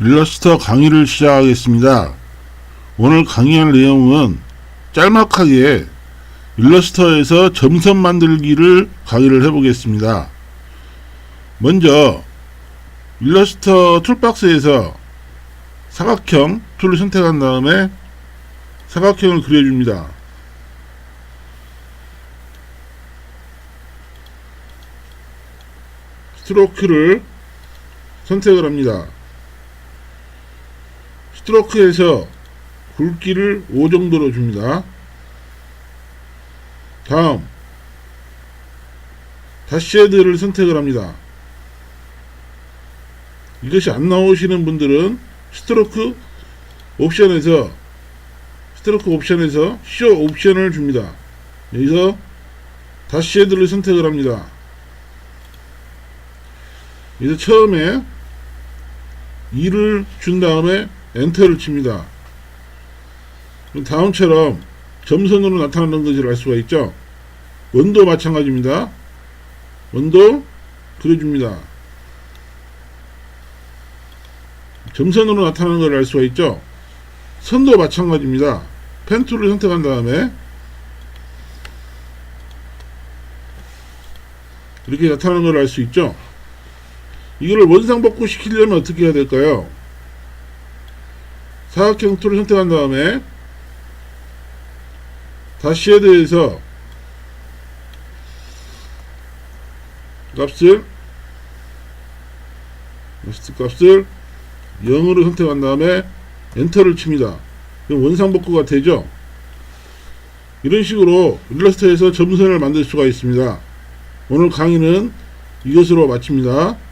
일러스터 강의를 시작하겠습니다. 오늘 강의할 내용은 짤막하게 일러스터에서 점선 만들기를 강의를 해보겠습니다. 먼저 일러스터 툴박스에서 사각형 툴을 선택한 다음에 사각형을 그려줍니다. 스트로크를 선택을 합니다. 스트로크에서 굵기를 5 정도로 줍니다. 다음 다시헤드를 선택을 합니다. 이것이 안 나오시는 분들은 스트로크 옵션에서 스트로크 옵션에서 쇼 옵션을 줍니다. 여기서 다시헤드를 선택을 합니다. 여기서 처음에 2를 준 다음에 엔터를 칩니다. 다음처럼 점선으로 나타나는 것을 알 수가 있죠. 원도 마찬가지입니다. 원도 그려줍니다. 점선으로 나타나는 걸알 수가 있죠. 선도 마찬가지입니다. 펜 툴을 선택한 다음에 이렇게 나타나는 걸 알 수 있죠. 이거를 원상복구 시키려면 어떻게 해야 될까요? 사각형 툴을 선택한 다음에 다시 헤드에서 값을 값을 0으로 선택한 다음에 엔터를 칩니다. 그럼 원상복구가 되죠? 이런 식으로 일러스트에서 점선을 만들 수가 있습니다. 오늘 강의는 이것으로 마칩니다.